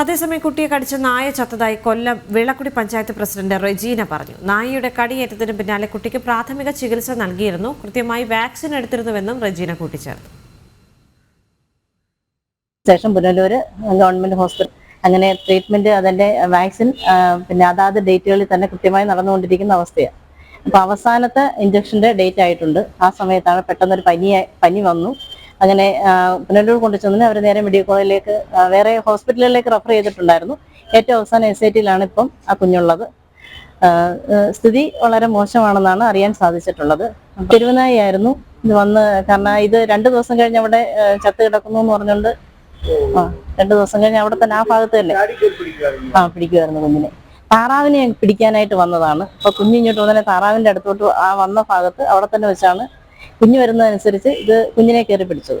അതേസമയം കുട്ടിയെ കടിച്ച നായ ചത്തതായി കൊല്ലം വിളക്കുടി പഞ്ചായത്ത് പ്രസിഡന്റ് റെജീന പറഞ്ഞു. നായയുടെ കടിയേറ്റതിന് പിന്നാലെ കുട്ടിക്ക് പ്രാഥമിക ചികിത്സ നൽകിയിരുന്നു. കൃത്യമായി വാക്സിൻ എടുത്തിരുന്നുവെന്നും റെജീന കൂട്ടിച്ചേർത്തു. ശേഷം പുനലൂര് ഗവൺമെന്റ് ഹോസ്പിറ്റൽ അങ്ങനെ ട്രീറ്റ്മെന്റ് അതിന്റെ വാക്സിൻ പിന്നെ അതാത് ഡേറ്റുകളിൽ തന്നെ കൃത്യമായി നടന്നുകൊണ്ടിരിക്കുന്ന അവസ്ഥയാണ്. അപ്പൊ അവസാനത്തെ ഇഞ്ചക്ഷന്റെ ഡേറ്റ് ആയിട്ടുണ്ട്. ആ സമയത്താണ് പെട്ടെന്നൊരു പനി പനി വന്നു. അങ്ങനെ പുനലൂർ കൊണ്ടു ചെന്ന് അവർ നേരെ മെഡിക്കൽ കോളേജിലേക്ക് വേറെ ഹോസ്പിറ്റലിലേക്ക് റെഫർ ചെയ്തിട്ടുണ്ടായിരുന്നു. ഏറ്റവും അവസാനം എസ് ഐ ടിയിലാണ് ഇപ്പം ആ കുഞ്ഞുള്ളത്. സ്ഥിതി വളരെ മോശമാണെന്നാണ് അറിയാൻ സാധിച്ചിട്ടുള്ളത്. തിരുവനായി ആയിരുന്നു ഇത് വന്ന് കാരണം ഇത് രണ്ടു ദിവസം കഴിഞ്ഞ് അവിടെ ചത്ത് കിടക്കുന്നു എന്ന് പറഞ്ഞുകൊണ്ട് ആ രണ്ടു ദിവസം കഴിഞ്ഞ് അവിടെ തന്നെ ആ ഭാഗത്ത് തന്നെ ആ പിടിക്കുമായിരുന്നു കുഞ്ഞിനെ. താറാവിനെ പിടിക്കാനായിട്ട് വന്നതാണ്. അപ്പൊ കുഞ്ഞിങ്ങോട്ട് വന്നെ താറാവിന്റെ അടുത്തോട്ട് ആ വന്ന ഭാഗത്ത് അവിടെ തന്നെ വെച്ചാണ് കുഞ്ഞ് വരുന്നതനുസരിച്ച് ഇത് കുഞ്ഞിനെ കയറി പിടിച്ചത്